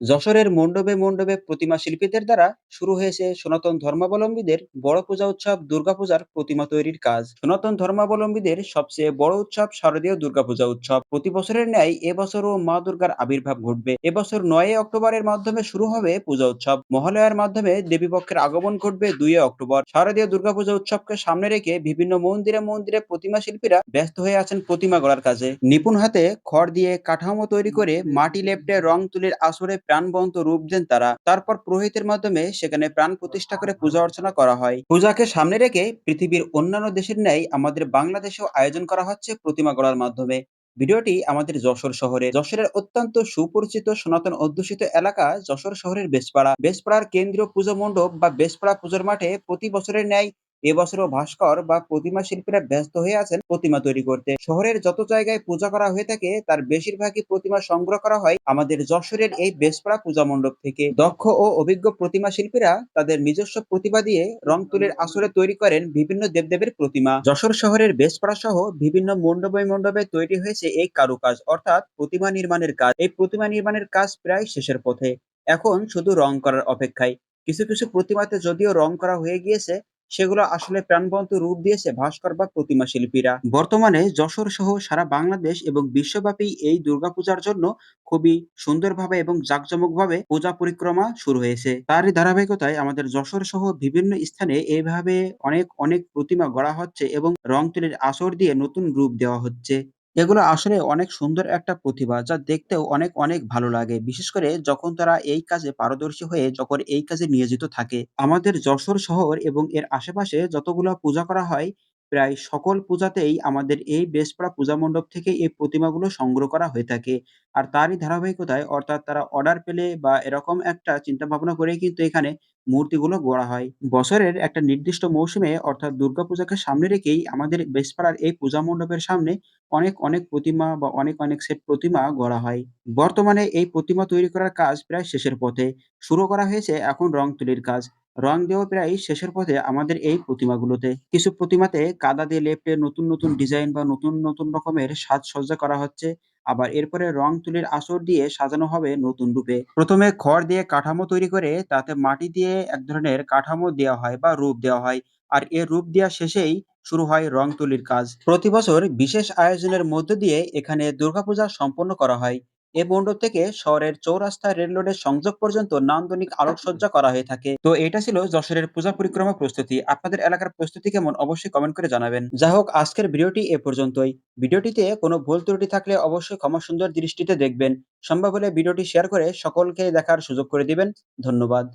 যশোরের মণ্ডপে মণ্ডপে প্রতিমা শিল্পীদের দ্বারা শুরু হয়েছে সনাতন ধর্মাবলম্বীদের বড় পূজা উৎসব দুর্গাপূজার প্রতিমা তৈরির কাজ। সনাতন ধর্মাবলম্বীদের সবচেয়ে বড় উৎসব শারদীয় দুর্গাপূজা উৎসব। প্রতি বছরের ন্যায় এবছরও মা দুর্গার আবির্ভাব ঘটবে। এবছর নয় অক্টোবরের মাধ্যমে শুরু হবে পূজা উৎসব। মহালয়ার মাধ্যমে দেবীপক্ষের আগমন ঘটবে দুই অক্টোবর। শারদীয় দুর্গাপূজা উৎসবকে সামনে রেখে বিভিন্ন মন্দিরে মন্দিরে প্রতিমা শিল্পীরা ব্যস্ত হয়ে আছেন প্রতিমা গড়ার কাজে। নিপুণ হাতে খড় দিয়ে কাঠামো তৈরি করে মাটি লেপটে রং তুলির আসরে প্রাণবন্ত রূপ দেন তারা। তারপর পুরোহিতের মাধ্যমে সেখানে প্রাণ প্রতিষ্ঠা করে পূজা অর্চনা করা হয়। পূজাকে সামনে রেখে পৃথিবীর অন্যান্য দেশের ন্যায় আমাদের বাংলাদেশেও আয়োজন করা হচ্ছে প্রতিমা গড়ার মাধ্যমে। ভিডিওটি আমাদের যশোর শহরে যশোরের অত্যন্ত সুপরিচিত সনাতন অধ্যুষিত এলাকা যশোর শহরের বেশপাড়া বেশপাড়ার কেন্দ্রীয় পুজো মণ্ডপ বা বেশপাড়া পুজোর মাঠে প্রতি বছরের ন্যায় এবছরও ভাস্কর বা প্রতিমা শিল্পীরা ব্যস্ত হয়ে আছেন প্রতিমা তৈরি করতে। শহরের যত জায়গায় পূজা করা হয়ে থাকে, তার বেশিরভাগই প্রতিমা সংগ্রহ করা হয় আমাদের যশোরের এই বেশপাড়া পূজা মণ্ডপ থেকে। দক্ষ ও অভিজ্ঞ প্রতিমা শিল্পীরা তাদের নিজস্ব প্রতিভা দিয়ে রং তুলির আসরে তৈরি করেন বিভিন্ন দেবদেবের প্রতিমা। যশোর শহরের বেশপাড়া সহ বিভিন্ন মণ্ডপে মণ্ডপে তৈরি হয়েছে এই কারুকাজ, অর্থাৎ প্রতিমা নির্মাণের কাজ। এই প্রতিমা নির্মাণের কাজ প্রায় শেষের পথে। এখন শুধু রং করার অপেক্ষায়। কিছু কিছু প্রতিমাতে যদিও রং করা হয়ে গিয়েছে সেগুলো আসলে প্রাণবন্ত রূপ দিয়েছে ভাস্কর বা প্রতিমা শিল্পীরা। বর্তমানে যশোর সহ সারা বাংলাদেশ এবং বিশ্বব্যাপী এই দুর্গাপূজার জন্য খুবই সুন্দরভাবে এবং জাঁকজমকভাবে পূজা পরিক্রমা শুরু হয়েছে। তারই ধারাবাহিকতায় আমাদের যশোর সহ বিভিন্ন স্থানে এইভাবে অনেক অনেক প্রতিমা গড়া হচ্ছে এবং রং তুলির আসর দিয়ে নতুন রূপ দেওয়া হচ্ছে। এগুলো আসলে অনেক সুন্দর একটা প্রতিভা যা দেখতেও অনেক অনেক ভালো লাগে। বিশেষ করে যখন তারা এই কাজে পারদর্শী হয়ে যখন এই কাজে নিয়োজিত থাকে। আমাদের যশোর শহর এবং এর আশেপাশে যতগুলো পূজা করা হয়, প্রায় সকল পূজাতেই আমাদের এই বেশপাড়া পূজা মণ্ডপ থেকে এই প্রতিমাগুলো সংগ্রহ করা হয়ে থাকে। আর তারই ধারাবাহিকতায় অর্থাৎ তারা অর্ডার পেলে বা এরকম একটা চিন্তা ভাবনা করে কিন্তু এখানে মূর্তিগুলো গড়া হয় বছরের একটা নির্দিষ্ট মৌসুমে অর্থাৎ দুর্গাপূজাকে সামনে রেখেই আমাদের বেশপাড়ার এই পূজা মণ্ডপের সামনে অনেক, অনেক প্রতিমা বা অনেক, অনেক সেট প্রতিমা গড়া হয়। বর্তমানে এই প্রতিমা তৈরি করার কাজ প্রায় শেষের পথে। শুরু করা হয়েছে এখন রং তুলির কাজ। রং দেওয়া প্রায় শেষের পথে আমাদের এই প্রতিমাগুলোতে। কিছু প্রতিমাতে কাদা দিয়ে লেপটে নতুন, নতুন ডিজাইন বা নতুন, নতুন রকমের সাজসজ্জা করা হচ্ছে। আবার এরপরে রং তুলির আসর দিয়ে সাজানো হবে নতুন রূপে। প্রথমে খড় দিয়ে কাঠামো তৈরি করে তাতে মাটি দিয়ে এক ধরনের কাঠামো দেওয়া হয় বা রূপ দেওয়া হয়। আর এ রূপ দেওয়া শেষেই শুরু হয় রং তুলির কাজ। প্রতি বছর বিশেষ আয়োজনের মধ্য দিয়ে এখানে দুর্গাপূজা সম্পন্ন করা হয়। এ বন্ড থেকে শহরের চৌরাস্তা রেল রোডের সংযোগ পর্যন্ত নান্দনিক আলোকসজ্জা করা হয়ে থাকে। তো এটা ছিল যশোরের পূজা পরিক্রমা প্রস্তুতি। আপনাদের এলাকার প্রস্তুতি কেমন অবশ্যই কমেন্ট করে জানাবেন। যা হোক, আজকের ভিডিওটি এ পর্যন্তই। ভিডিওটিতে কোনো ভুল ত্রুটি থাকলে অবশ্যই ক্ষমা সুন্দর দৃষ্টিতে দেখবেন। সম্ভব হলে ভিডিওটি শেয়ার করে সকলকে দেখার সুযোগ করে দিবেন। ধন্যবাদ।